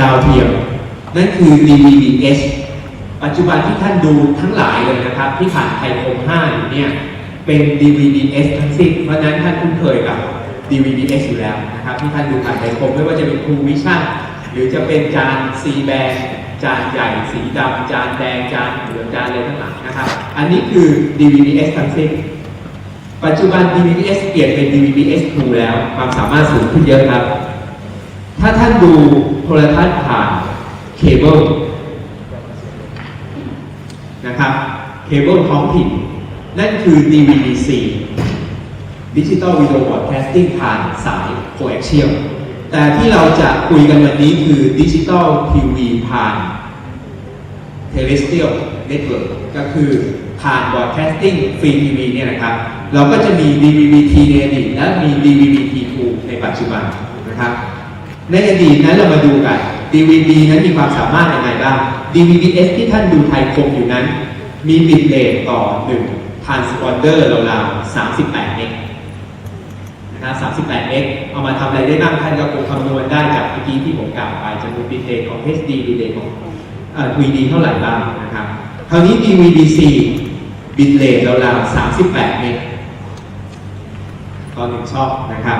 ดาวเทียม นั่นคือ DVB-S ปัจจุบันที่ท่านดูทั้งหลายเลยนะครับ ที่ผ่านไทยคม5อยู่เนี่ยเป็น DVB-S ทั้งสิ้นเพราะนั้นท่านคุ้นเคยกับ DVB-S อยู่แล้วนะครับที่ท่านดูผ่านไทยคมไม่ว่าจะเป็น True Vision หรือจะเป็นจาน C band จานใหญ่สีดำจานแดงจานเหลืองจานอะไรทั้งหลายนะครับ อันนี้คือ DVB-S ทั้งสิ้นปัจจุบัน DVB-S เปลี่ยนเป็น DVB-S 2แล้ว ความสามารถสูงขึ้นเยอะครับ ถ้าท่านดูโทรทัศน์ผ่านเคเบิลนะครับ เคเบิลท้องถิ่น นั่นคือ DVB-C Digital Video Broadcasting ผ่านสาย Coaxial แต่ที่เราจะคุยกันวันนี้คือ Digital TV ผ่าน Terrestrial Network ก็คือผ่าน Broadcasting Free TV เนี่ยนะครับ เราก็จะมี DVB-T ในอดีตและมี DVB-T2 ในปัจจุบันนะครับ ในอดีตนั้นเรามาดูกัน DVD นั้นมีความสามารถยังไงบ้าง DVB-S ที่ท่านดูไทยคมอยู่นั้น มีบิตเรทต่อ1 transponder ราวๆ38เมกนะครับ38เมกเอามาทำอะไรได้บ้างท่านก็คงคำนวณได้จากเมื่อกี้ที่ผมกล่าวไปจำนวนบิตเรทของ HD บิตเรทของ VD เท่าไหร่บ้างนะครับคราวนี้ DVD-C บิตเรทราวๆ38เมกตอนหนึ่งช่องนะครับ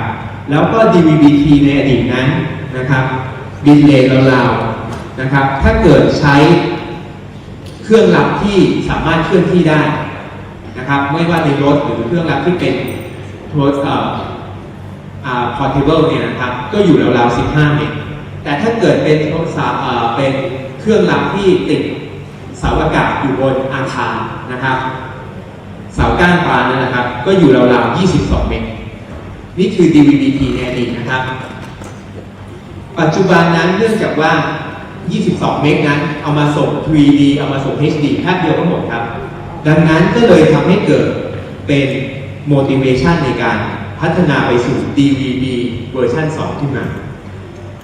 แล้วก็ DVB-T ในอดีตนั้น นะครับบิตเรทราวๆนะครับ ถ้าเกิดใช้เครื่องรับที่สามารถเคลื่อนที่ได้นะครับ ไม่ว่าในรถหรือเครื่องรับที่เป็นโทรเอ่ออ่า portable เนี่ยนะครับ ก็อยู่ราวๆ15 เมกแต่ถ้าเกิดเป็นโทรศัพท์เอ่อเป็นเครื่องรับที่ติดเสาอากาศอยู่บนอาคารนะครับเสาก้านปลานั่นนะครับ ก็อยู่ราวๆ22 เมตร นี่คือ DVB-T ในอดีตนะครับ ปัจจุบันนั้นเนื่องจากว่า 22 เมตรนั้น เอามาส่ง 3D เอามาส่ง HD แค่เดียวก็หมดครับ ดังนั้นก็เลยทำให้เกิดเป็น motivation ในการพัฒนาไปสู่ DVB เวอร์ชัน2 ขึ้นมา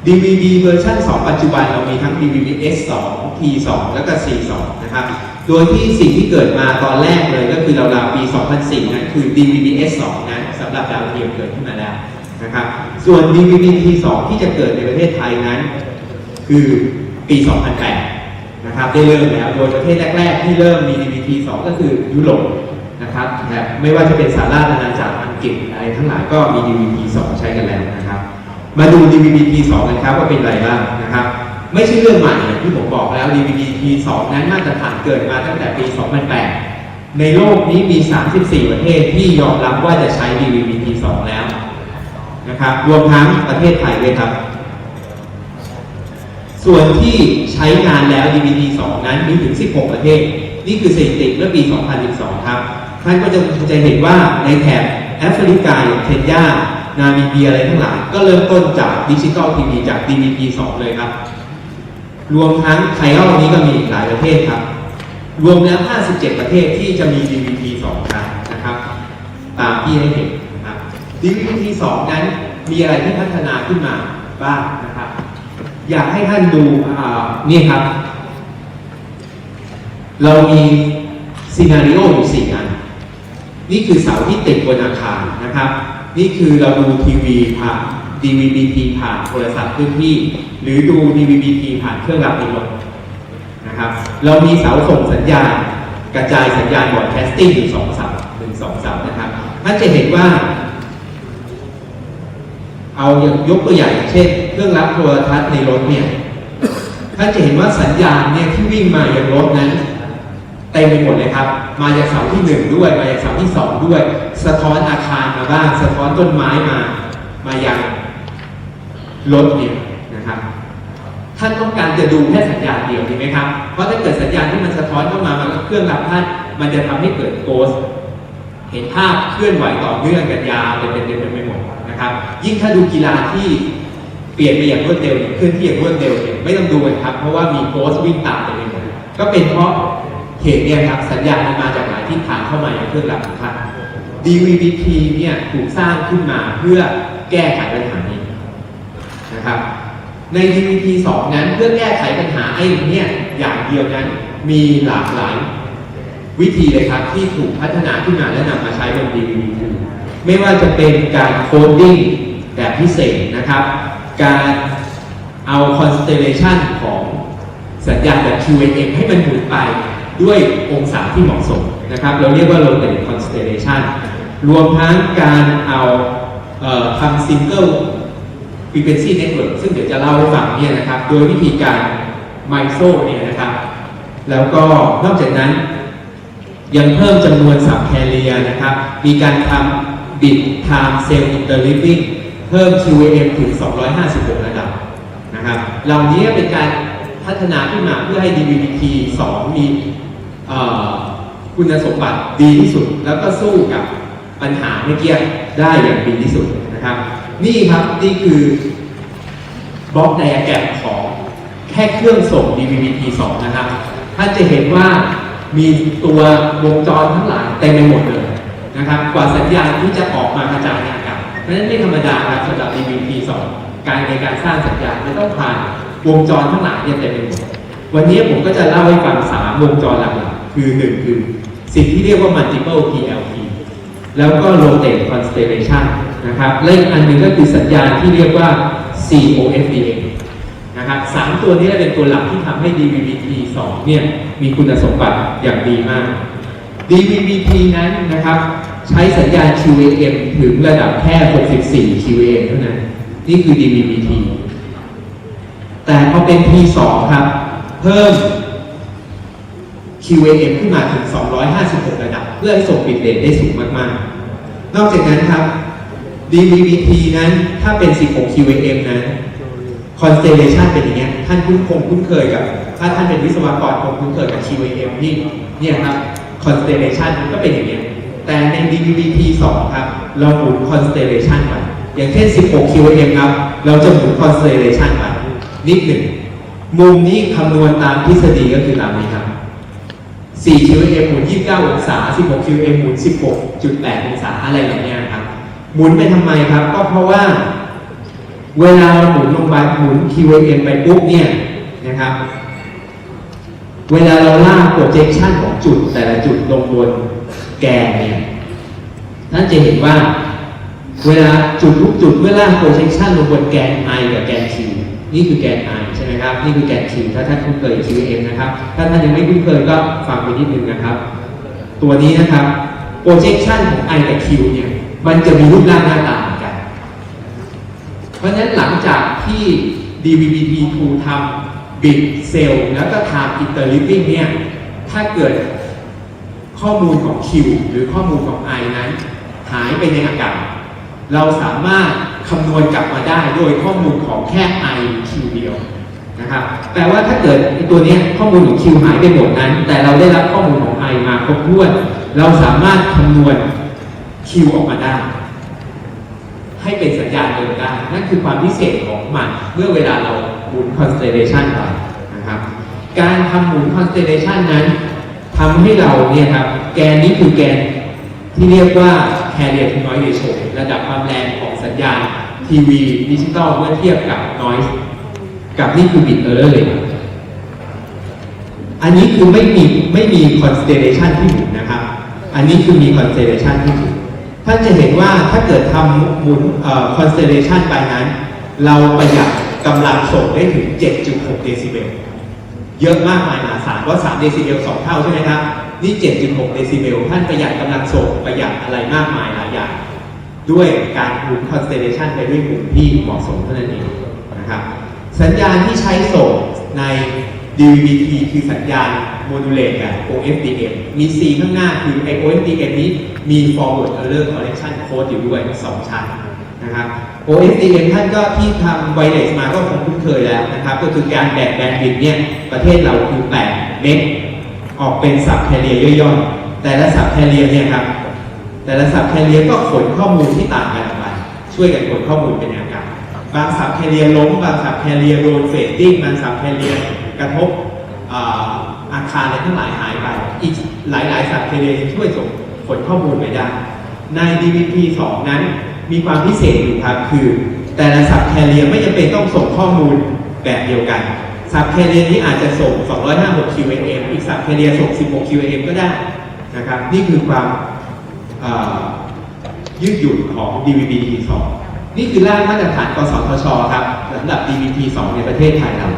DVD เวอร์ชัน2 ปัจจุบันเรามีทั้ง DVD S2 T2 แล้วก็ C2 นะครับ โดยที่สิ่งที่เกิดมาตอนแรกเลยก็คือราวๆปี 2004 นั้นคือ DVD S2 นั้นสำหรับดาวเทียมเกิดขึ้นมาแล้ว นะครับ ส่วน DVD T2 ที่จะเกิดในประเทศไทยนั้น คือปี 2008 นะครับ ได้เริ่มแล้ว โดยประเทศแรก ๆ ที่เริ่มมี DVD T2 ก็คือยุโรปนะครับและไม่ว่าจะเป็นสหราชอาณาจักรอังกฤษอะไรทั้งหลายก็มี DVD T2 ใช้กันแล้วนะครับ มาดู DVD T2 กันครับว่าเป็นอะไรบ้างนะครับ ไม่ใช่เรื่องใหม่ที่ผมบอกแล้ว DVD T2 นั้นมาตรฐานเกิดมาตั้งแต่ปี 2008 ในโลกนี้มี 34 ประเทศที่ยอมรับว่าจะใช้ DVD T2 แล้ว นะครับรวมทั้งประเทศไทยด้วยครับ ส่วนที่ใช้งานแล้ว DVD 2 นั้นมีถึง 16 ประเทศ นี่คือสถิติเมื่อปี 2012 ครับ ท่านก็จะจะเห็นว่าในแถบแอฟริกาอย่างเคนยา นามิเบียอะไรทั้งหลาย ก็เริ่มต้นจากดิจิตอลทีวีจาก DVD 2 เลยครับ รวมทั้งไทยรอบนี้ก็มีอีกหลายประเทศครับ รวมแล้ว 57 ประเทศที่จะมี DVD 2 ครั้นะครับ ตามที่ให้เห็น นะครับ DVD 2นั้นมีอะไรที่พัฒนาขึ้นมาบ้างนะครับ อยากให้ท่านดูนี่ครับ เรามีซีนารีโออยู่สี่อัน นี่คือเสาที่ติดบนอาคารนะครับ นี่คือเราดูทีวีผ่าน DVB-T ผ่านโทรศัพท์เคลื่อนที่ หรือดู DVB-T ผ่านเครื่องรับในรถนะครับ เรามีเสาส่งสัญญาณ กระจายสัญญาณบอดแคสติ้งอยู่สองเสาหนึ่งสองเสานะครับท่านจะเห็นว่า เอาอย่างยกตัวอย่างเช่น เครื่องรับโทรทัศน์ในรถเนี่ยท่านจะเห็นว่าสัญญาณเนี่ยที่วิ่งมาอย่างรถนั้นเต็มไปหมดเลยครับ มาจากเสาที่หนึ่งด้วย มาจากเสาที่สองด้วย สะท้อนอาคารมาบ้าง สะท้อนต้นไม้มา มายังรถเนี่ยนะครับ ท่านต้องการจะดูแค่สัญญาณเดียวถูกไหมครับ เพราะถ้าเกิดสัญญาณที่มันสะท้อนเข้ามา มันเครื่องรับท่าน มันจะทำให้เกิดโกส เห็นภาพเคลื่อนไหวต่อเนื่องกันยาวเป็นเป็นเป็นไปหมดนะครับยิ่งถ้าดูกีฬาที่เปลี่ยนไปอย่างรวดเร็วเนี่ยเคลื่อนที่อย่างรวดเร็วเนี่ยไม่ต้องดูกันครับ เพราะว่ามีโพสต์วิ่งตามไปหมดก็เป็นเพราะเหตุเนี่ยครับสัญญาณมันมาจากหลายทิศทางเข้ามาอย่างเครื่องรับของท่าน DVB-T เนี่ยถูกสร้างขึ้นมาเพื่อแก้ไขปัญหานี้นะครับใน DVB-T 2 นั้นเพื่อแก้ไขปัญหาไอ้เนี่ยอย่างเดียวนั้นมีหลากหลาย วิธีเลยครับที่ถูกพัฒนาขึ้นมาและนำมาใช้บน DVD ไม่ว่าจะเป็นการโคดดิ้งแบบพิเศษนะครับ การเอา constellation ของสัญญาณแบบ QAM ให้มันหมุนไปด้วยองศาที่เหมาะสมนะครับ เราเรียกว่า rotate constellation รวมทั้งการเอาเออทำ single frequency network ซึ่งเดี๋ยวจะเล่าให้ฟังเนี่ยนะครับ โดยวิธีการ MISO เนี่ยนะครับ แล้วก็นอกจากนั้น ยังเพิ่มจำนวนสับแคเรียนะครับ มีการทำบิต time cell interleaving เพิ่ม QAM ถึง 256 ระดับนะครับ เหล่านี้เป็นการพัฒนาขึ้นมาเพื่อให้ DVB-T 2 มีคุณสมบัติดีที่สุด แล้วก็สู้กับปัญหาเมื่อกี้ได้อย่างดีที่สุดนะครับ นี่ครับนี่คือบล็อกไดอะแกรมของแค่เครื่องส่ง DVB-T 2 นะครับ ท่านจะเห็นว่า มีตัววงจรทั้งหลายเต็มไปหมดเลยนะครับ กว่าสัญญาณที่จะออกมากระจายในอากาศเพราะฉะนั้นไม่ธรรมดาครับสำหรับ DVB-T 2การในการสร้างสัญญาณจะต้องผ่านวงจรทั้งหลายเนี่ยเต็มไปหมดวันนี้ผมก็จะเล่าให้ฟังสามวงจรหลักๆคือหนึ่งคือ สิ่งที่เรียกว่า multiple PLP แล้วก็ rotate constellation นะครับและอีกอันหนึ่งก็คือสัญญาณที่เรียกว่า COFDM นะครับสามตัวนี้เป็นตัวหลักที่ทำให้ DVB-T 2 เนี่ยมีคุณสมบัติอย่างดีมาก DVB-T นั้นนะครับ ใช้สัญญาณ QAM ถึงระดับแค่ 64 QAM เท่านั้น นี่คือ DVB-T แต่พอเป็น T2 ครับ เพิ่ม QAM ขึ้นมาถึง 256 ระดับ เพื่อให้ส่งบิตเรทได้สูงมากๆ นอกจากนั้นครับ DVB-T นั้นถ้าเป็น 16 QAM นั้น constellation เป็นอย่างเงี้ยท่านคุ้นคงคุ้นเคยกับถ้าท่านเป็นวิศวกรคงคุ้นเคยกับ QAM ที่เนี่ยครับ constellation มันก็เป็นอย่างเงี้ยแต่ใน DVB-T 2ครับเราหมุน constellation ไปอย่างเช่น 16 QAM ครับ เราจะหมุน constellation ไปนิดหนึ่งมุมนี้คำนวณตามทฤษฎีก็คือตามนี้ครับ 4 QM หมุน 29 องศา 16 QM หมุน 16.8 องศาอะไรแบบเนี้ยครับ หมุนไปทำไมครับ ก็เพราะว่า เวลาเราหมุนลงไปหมุน QM ไปปุ๊บเนี่ยนะครับ เวลาเราลาก projection ของจุดแต่ละจุดลงบนแกนเนี่ยท่านจะเห็นว่า เวลาจุดทุกจุดเมื่อลาก projection ลงบนแกน i กับแกน q นี่คือแกน i ใช่ไหมครับ นี่คือแกน q ถ้าท่านคุ้นเคย QM นะครับ ถ้าท่านยังไม่คุ้นเคยก็ฟังไปนิดนึงนะครับ ตัวนี้นะครับ projection ของ i กับ q เนี่ยมันจะมีรูปร่างหน้าตา เพราะฉะนั้นหลังจากที่ DVB-T2 ทำ bit cell แล้วก็ time interleaving เนี่ย ถ้าเกิดข้อมูลของ Q หรือข้อมูลของ I นั้น หายไปในอากาศ เราสามารถคำนวณกลับมาได้โดยข้อมูลของแค่ I Q เดียวนะครับแปลว่าถ้าเกิดตัวนี้ข้อมูลของ Q หายไปหมดนั้น แต่เราได้รับข้อมูลของ I มาครบถ้วน เราสามารถคำนวณ Q ออกมาได้ ให้เป็นสัญญาณเดินได้นั่นคือความพิเศษของมันเมื่อเวลาเราหมุน constellation ไปนะครับ การทำหมุน constellation นั้นทำให้เราเนี่ยครับแกนนี้คือแกนที่เรียกว่า carrier to noise ratio ระดับความแรงของสัญญาณทีวีดิจิตอลเมื่อเทียบกับ noise กับนี่คือ bit error rate อันนี้คือไม่มีไม่มี constellation ที่หมุนนะครับ อันนี้คือมี constellation ที่หมุน ท่านจะเห็นว่าถ้าเกิดทำหมุนเอ่อ constellation ไปนั้น เราประหยัดกำลังส่งได้ถึง 7.6 เดซิเบล เยอะมากมายมหาศาลเพราะ3เดซิเบล 2 เท่าใช่ไหมครับ นี่ 7.6 เดซิเบล ท่านประหยัดกำลังส่งประหยัดอะไรมากมายหลายอย่าง ด้วยการหมุน constellation ไปด้วยมุมที่เหมาะสมเท่านั้นเองนะครับ สัญญาณที่ใช้ส่งใน DVB-T คือสัญญาณ โมดูเลตแบบ OFDM มี C ข้างหน้าคือไอ OFDM นี้มี forward error correction code อยู่ด้วย 2 ชั้นนะครับ OFDM ท่านก็ที่ทำไวเลสมาก็คงคุ้นเคยแล้วนะครับ ก็คือการแบ่งแบนด์วิดเนี่ย ประเทศเราคือ8เมกออกเป็นสับแคเรียย่อยๆ แต่ละสับแคเรียเนี่ยครับ แต่ละสับแคเรียก็ขนข้อมูลที่ต่างกันออกไปช่วยกันขนข้อมูลเป็นอากาศบางสับแคเรียล้ม บางสับแคเรียโดนเฟดดิ้งบางสับแคเรียกระทบ อาคารอะไรทั้งหลายหายไป อีกหลายๆสับแคเรียช่วยส่งขนข้อมูลไปได้ ใน DVP 2 นั้นมีความพิเศษอยู่ครับ คือ แต่ละสับแคเรียไม่จำเป็นต้องส่งข้อมูลแบบเดียวกันสับแคเรียนี้อาจจะส่ง 256 QAM อีกสับแคเรียส่ง 16 QAM ก็ได้นะครับ นี่คือความยืดหยุ่นของ DVB 2นี่คือร่างมาตรฐานกสทช ครับสำหรับ DVB 2ในประเทศไทยเรา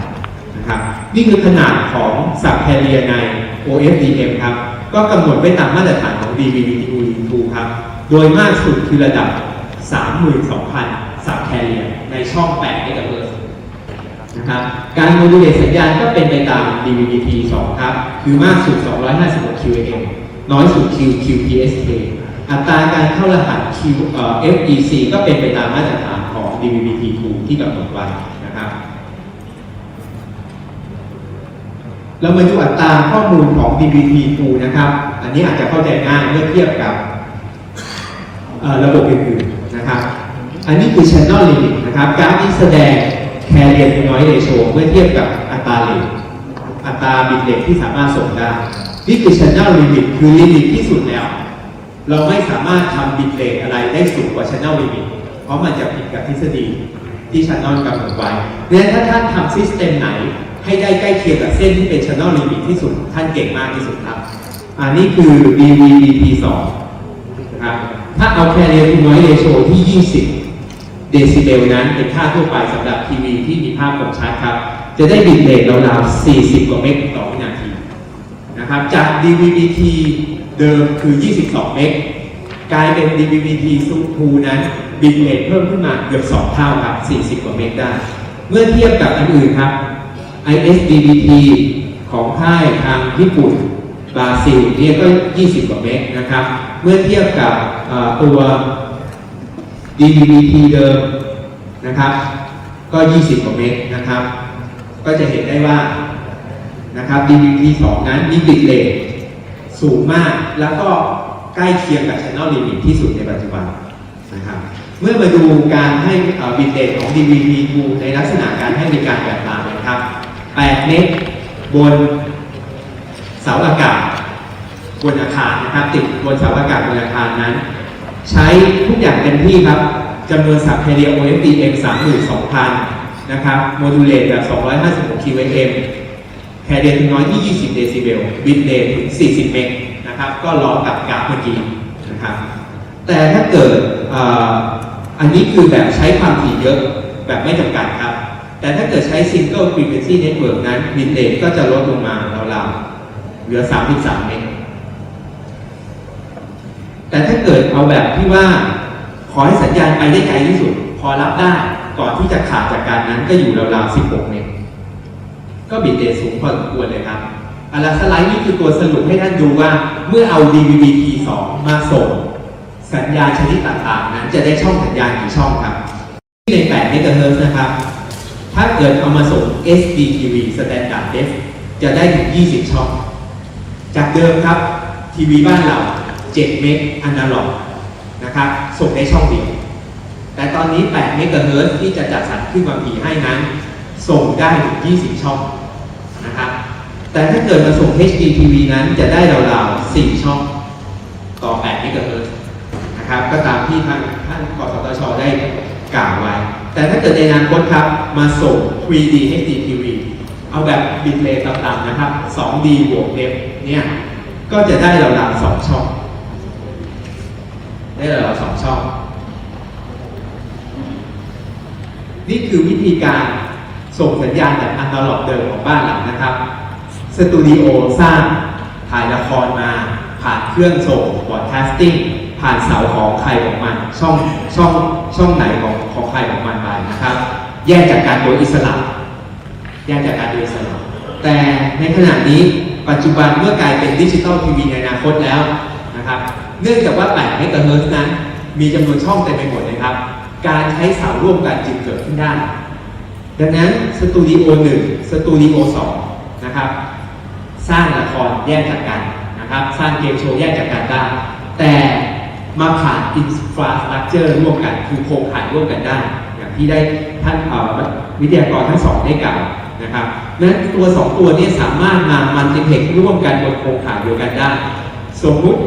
ครับนี่คือขนาดของสับแคเรียใน OFDM ครับก็กำหนดไว้ตามมาตรฐานของ DVB-T2 ครับโดยมากสุดคือระดับ 32,000 สับแคเรียในช่อง8เมกะเฮิรตซ์นะครับการโมดูลเลตสัญญาณก็เป็นไปตาม DVB-T 2 ครับคือมากสุด 256 QAM น้อยสุด Q QPSK อัตราการเข้ารหัส Q FEC ก็เป็นไปตามมาตรฐานของ DVB-T 2 ที่กำหนดไว้ เรามาดูอัตราข้อมูลของ DVB-T 2 นะครับ อันนี้อาจจะเข้าใจง่ายเมื่อเทียบกับระบบอื่นๆนะครับ อันนี้คือ channel limit นะครับกราฟนี้แสดง carrier to noise ratio เมื่อเทียบกับอัตราเลทอัตราบิตเลทที่สามารถส่งได้ นี่คือ channel limit คือลิมิตที่สุดแล้ว เราไม่สามารถทำบิตเลทอะไรได้สูงกว่า channel limit เพราะมันจะผิดกับทฤษฎีที่ channel กำหนดไว้ดังนั้นถ้าท่านทำ system ไหน ให้ได้ใกล้เคียงกับเส้นที่เป็น channel limit ที่สุด ท่านเก่งมากที่สุดครับ อันนี้คือ DVB-T2 นะครับถ้าเอาแคเรียทูนอยเรโชที่ 20 เดซิเบลนั้นเป็นค่าทั่วไปสำหรับทีวีที่มีภาพคมชัดครับ จะได้บิตเรทราวๆ 40 กว่าเมกต่อวินาทีนะครับจาก DVB-T เดิมคือ 22 เมกกลายเป็น DVB-T 2นั้นบิตเรทเพิ่มขึ้นมาเกือบ 2 เท่าครับ 40 กว่าเมกได้ เมื่อเทียบกับอันอื่นครับ ISDBT ของค่ายทางญี่ปุ่นบราซิลเนี่ยก็ 20 กว่าเมกนะครับ เมื่อเทียบกับตัว DVB-T เดิมนะครับ ก็ 20 กว่าเมกนะครับ ก็จะเห็นได้ว่านะครับ DVB-T 2 นั้นมีบิตเรทสูงมาก แล้วก็ใกล้เคียงกับ Channel Limit ที่สุดในปัจจุบันนะครับ เมื่อมาดูการให้บิตเรทของ DVB-T ในลักษณะการให้บริการแบบตามนะครับ 8 เมกบนเสาอากาศบนอาคารนะครับ ติดบนเสาอากาศบนอาคารนั้น ใช้ทุกอย่างเต็มที่ครับจำนวนสับเ a เรีย OFDM 32,000 นะครับ โมดูลเลตแบบ 256 QAM แคเรียถึงน้อยที่ 20 เดซิเบล บิตเรทถึง 40 เมกนะครับ ก็ล้อกับกราฟเมื่อกี้นะครับ แต่ถ้าเกิดออันนี้คือแบบใช้ความถี่เยอะแบบไม่จำกัดครับ แต่ถ้าเกิดใช้ Single Frequency Network นั้นบิตเรทก็จะลดลงมาราวๆเหลือ 33 เมกแต่ถ้าเกิดเอาแบบที่ว่า ขอให้สัญญาณไปได้ไกลที่สุด พอรับได้ก่อนที่จะขาดจากการนั้นก็อยู่ราวๆ 16 เมกก็บิตเรทสูงพอสมควรเลยครับอาราสไลด์นี่คือตัวสรุปให้ท่านดูว่าเมื่อเอา DVB-T2 มาส่ง สัญญาณชนิดต่างๆ นั้นจะได้ช่องสัญญาณกี่ช่องครับที่ใน8เมกะเฮิรตซ์นะครับ ถ้าเกิดเอามาส่ง SDTV Standard Def จะได้ถึง 20 ช่อง จากเดิมครับ ทีวีบ้านเรา 7 เมกอนาล็อกนะครับ ส่งได้ช่องเดียว แต่ตอนนี้ 8 เมกะเฮิรตซ์ที่จะจัดสรรขึ้นความถี่ให้นั้น ส่งได้ถึง 20 ช่องนะครับ แต่ถ้าเกิดมาส่ง HDTV นั้นจะได้ราวๆ 4 ช่อง ต่อ 8 เมกะเฮิรตซ์นะครับ ก็ตามที่ท่านท่านกสทชได้กล่าวไว้ แต่ถ้าเกิดในอนาคตครับมาส่ง 3D HDTV เอาแบบบิตเรทต่ำๆนะครับ 2D บวก F เนี่ยก็จะได้ราวๆ2ช่อง ได้ราวๆ2ช่อง นี่คือวิธีการส่งสัญญาณแบบอันตลอดเดิมของบ้านเรานะครับสตูดิโอสร้างถ่ายละครมา ผ่านเครื่องส่งบอดแคสติ้งผ่านเสาของใครของมัน ช่องช่องช่องไหนของ ใครของมันไปนะครับ แยกจากการโดยอิสระแยกจากการโดยอิสระแต่ในขณะนี้ปัจจุบันเมื่อกลายเป็นดิจิตอลทีวีในอนาคตแล้วนะครับ เนื่องจากว่า8เมกะเฮิรตนั้น มีจำนวนช่องเต็มไปหมดเลยครับ การใช้เสาร่วมกันจึงเกิดขึ้นได้ ดังนั้นสตูดิโอ1สตูดิโอ2นะครับ สร้างละครแยกจากกันนะครับ สร้างเกมโชว์แยกจากกันได้แต่ มาผ่านอินฟราสตรักเจอร์ร่วมกันคือโครงข่ายร่วมกันได้อย่างที่ได้ท่านเอ่อวิทยากรทั้งสองได้กล่าวนะครับนั้นตัวสองตัวนี้สามารถมามันติเพกร่วมกันบนโครงข่ายเดียวกันได้ สมมุติ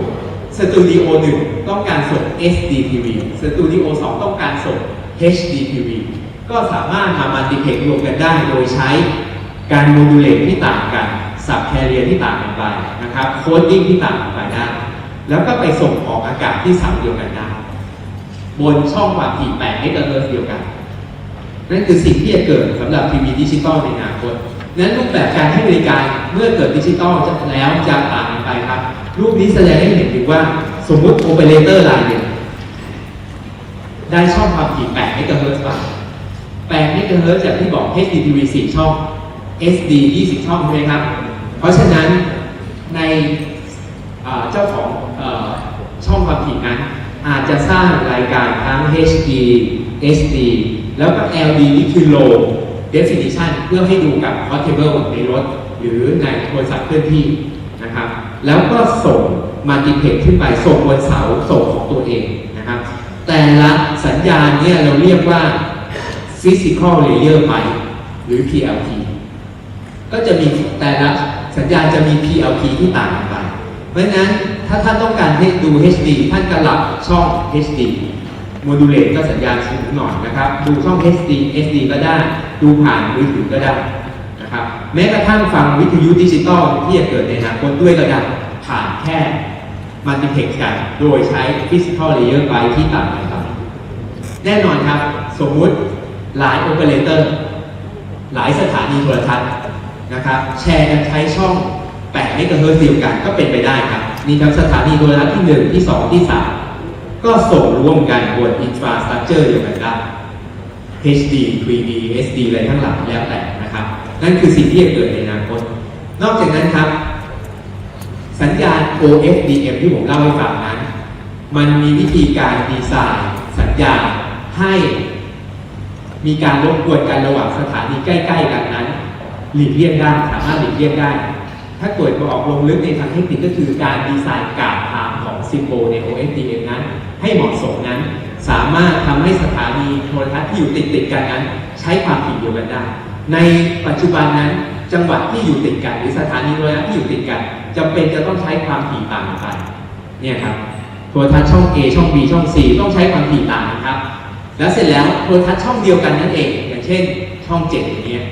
สตูดิโอหนึ่งต้องการส่ง SDTV สตูดิโอสองต้องการส่ง HDTV ก็สามารถมามันติเพกรวมกันได้โดยใช้การโมดูลเลตที่ต่างกันสับแคเรียที่ต่างกันไปนะครับ โคดดิ้งที่ต่างกันไปได้ แล้วก็ไปส่งออกอากาศที่เสาเดียวกันได้บนช่องความถี่8เมกะเฮิรตซ์เดียวกัน นั่นคือสิ่งที่จะเกิดสำหรับทีวีดิจิตอลในอนาคตนั้นรูปแบบการให้บริการเมื่อเกิดดิจิตอลจะแล้วจะต่างกันไปครับ รูปนี้แสดงให้เห็นถึงว่าสมมุติโอเปอเรเตอร์รายหนึ่งได้ช่องความถี่8เมกะเฮิรตซ์ไป8เมกะเฮิรตซ์จากที่บอก HDTV 4ช่อง SD 20 ช่องใช่ไหมครับ เพราะฉะนั้นในเจ้าของ ช่องความถี่นั้น อาจจะสร้างรายการทั้ง HD SD แล้วก็ LD นี่คือ low definition เพื่อให้ดูกับ portable ในรถ หรือในโทรศัพท์เคลื่อนที่นะครับ แล้วก็ส่งมาติเพกขึ้นไปส่งบนเสาส่งของตัวเองนะครับ แต่ละสัญญาณเนี่ยเราเรียกว่า physical layer byte หรือ PLP ก็จะมีแต่ละสัญญาณจะมี PLP ที่ต่างกันไป เพราะฉะนั้น ถ้าท่านต้องการให้ดู HD ท่านก็รับช่อง HD โมดูเลตก็สัญญาณสูงหน่อยนะครับ ดูช่อง HD SD ก็ได้ ดูผ่านมือถือก็ได้นะครับ แม้กระทั่งฟังวิทยุดิจิตอลที่จะเกิดในอนาคตด้วยก็ได้ผ่านแค่มัลติเพกกัน โดยใช้ Physical Layer Byte ที่ต่างกันไปแน่นอนครับ สมมุติหลายโอเปอเรเตอร์หลายสถานีโทรทัศน์นะครับ แชร์กันใช้ช่อง8เมกะเฮิรตซ์เดียวกันก็เป็นไปได้ครับ มีทั้งสถานีโทรทัศน์ที่ 1 ที่ 2 ที่ 3 ก็ส่งร่วมกันบนอินฟราสตรักเจอร์เดียวกันได้ HD 3D SD อะไรทั้งหลายแล้วแต่นะครับ นั่นคือสิ่งที่จะเกิดในอนาคต นอกจากนั้นครับ สัญญาณ OFDM ที่ผมเล่าให้ฟังนั้น มันมีวิธีการดีไซน์สัญญาณให้มีการรบกวนกันระหว่างสถานีใกล้ ๆ กันนั้น หลีกเลี่ยงได้ สามารถหลีกเลี่ยงได้ ถ้าเกิดมาออกลงลึกในทางเทคนิคก็คือการดีไซน์การทางของซิมโบใน OFDM นั้น ให้เหมาะสมนั้น สามารถทำให้สถานีโทรทัศน์ที่อยู่ติดๆกันนั้น ใช้ความถี่เดียวกันได้ ในปัจจุบันนั้นจังหวัดที่อยู่ติดกัน หรือสถานีโทรทัศน์ที่อยู่ติดกันจำเป็นจะต้องใช้ความถี่ต่างกันเนี่ยครับโทรทัศน์ช่อง A ช่อง B ช่อง C ต้องใช้ความถี่ต่างนะครับ แล้วเสร็จแล้วโทรทัศน์ช่องเดียวกันนั่นเอง อย่างเช่น ช่อง7อย่างเงี้ย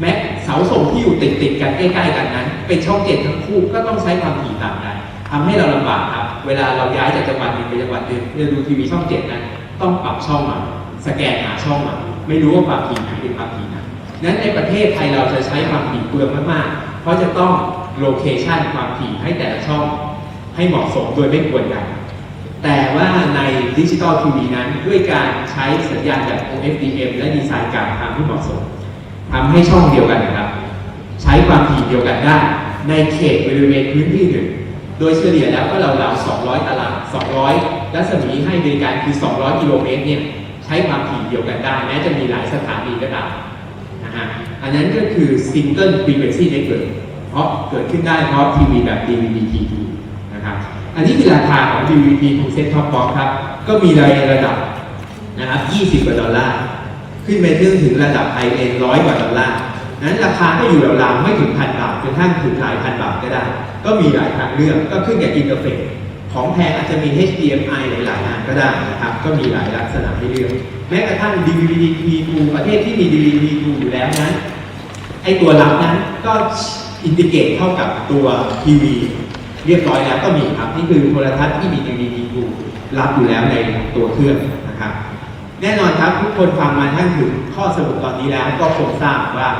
แม้ เสาส่งที่อยู่ติดติดๆกันใกล้ๆกันนั้น เป็นช่อง7ทั้งคู่ก็ต้องใช้ความถี่ต่างกันทำให้เราลำบากครับ เวลาเราย้ายจากจังหวัดหนึ่งไปจังหวัดหนึ่งเพื่อดูทีวีช่อง7นั้น ต้องปรับช่องใหม่สแกนหาช่องใหม่ไม่รู้ว่าความถี่ไหนเป็นความถี่ไหนนั้นในประเทศไทยเราจะใช้ความถี่เปลืองมากๆ เพราะจะต้องโลเคชันความถี่ให้แต่ละช่องให้เหมาะสมโดยไม่กวนกันแต่ว่าในดิจิตอลทีวีนั้นด้วยการใช้สัญญาณแบบ OFDM และดีไซน์การทำที่เหมาะสม ทำให้ช่องเดียวกันนะครับ ใช้ความถี่เดียวกันได้ ในเขตบริเวณพื้นที่หนึ่ง โดยเฉลี่ยแล้วก็เราๆ200 ตาราง 200 รัศมีให้บริการคือ 200 กิโลเมตรเนี่ยใช้ความถี่เดียวกันได้ แม้จะมีหลายสถานีก็ตามนะฮะอันนั้นก็คือ Single Frequency Network เพราะเกิดขึ้นได้เพราะทีวีแบบ DVB-T2 นะครับอันนี้คือราคาของ DVB to Set Top Box ครับ ก็มีรายระดับนะครับ 20 กว่าดอลลาร์ ขึ้นไปถึงถึงระดับไฮเอ็นร้อยกว่าดอลลาร์นั้นราคาก็อยู่ราวๆไม่ถึงพันบาทจนทั้งถึงหลายพันบาทก็ได้ ก็มีหลายทางเลือกก็ขึ้นกับอินเทอร์เฟซของแพงอาจจะมี HDMI หลายๆอันก็ได้นะครับ ก็มีหลายลักษณะให้เลือกแม้กระทั่ง DVD-T2 ประเทศที่มี DVD-T2 อยู่แล้วนั้นไอตัวรับนั้นก็อินทิเกตเข้ากับตัวทีวีเรียบร้อยแล้วก็มีครับ นี่คือโทรทัศน์ที่มี DVD อยู่รับอยู่แล้วในตัวเครื่องนะครับ แน่นอนครับทุกคนฟังมาท่านถึงข้อสรุปตอนนี้แล้วก็คงทราบว่า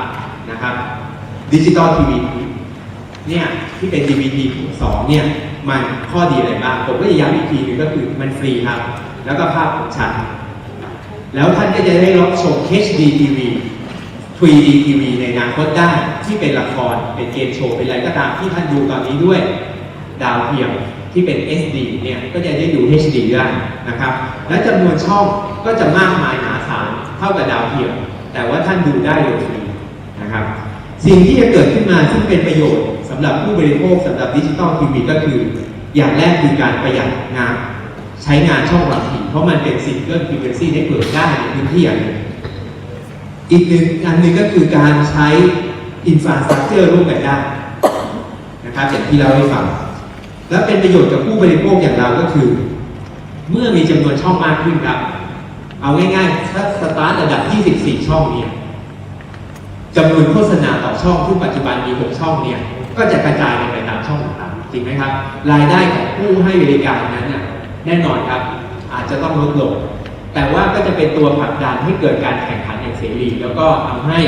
นะครับดิจิตอลทีวีเนี่ยที่เป็น DVD 2เนี่ยมันข้อดีอะไรบ้างผมก็จะย้ำอีกทีหนึงก็คือมันฟรีครับ แล้วก็ภาพของชัด แล้วท่านก็จะได้รับชม HD TV 3D TV ในอนาคตได้ที่เป็นละครเป็นเกมโชว์เป็นอะไรก็ตามที่ท่านดูตอนนี้ด้วย ดาวเทียม ที่เป็น SD เนี่ยก็จะได้ดู HD ได้นะครับ และจำนวนช่องก็จะมากมายมหาศาลเท่ากับดาวเทียมแต่ว่าท่านดูได้โดยฟรีนะครับ สิ่งที่จะเกิดขึ้นมาซึ่งเป็นประโยชน์สำหรับผู้บริโภคสำหรับดิจิตอลทีวีก็คือ อย่างแรกคือการประหยัดงานใช้งานช่องความถี่เพราะมันเป็นสิ่งเกินฟรีเวนซีได้เปิดได้ในพื้นที่อย่างหนึ่งอีกหนึ่งอันหนึ่งก็คือการใช้อินฟราสตรักเจอร์ร่วมกันได้นะครับอย่างที่เราได้ฟัง และเป็นประโยชน์กับผู้บริโภคอย่างเราก็คือ เมื่อมีจำนวนช่องมากขึ้นครับ เอาง่ายๆถ้าสตาร์ทระดับ 24 ช่องเนี่ยจำนวนโฆษณาต่อช่องที่ปัจจุบันมี 6 ช่องเนี่ย ก็จะกระจายไปตามช่องต่างๆจริงไหมครับ รายได้ของผู้ให้บริการนั้นน่ะแน่นอนครับ อาจจะต้องลดลงแต่ว่าก็จะเป็นตัวผลักดันให้เกิดการแข่งขันอย่างเสรีแล้วก็ทำให้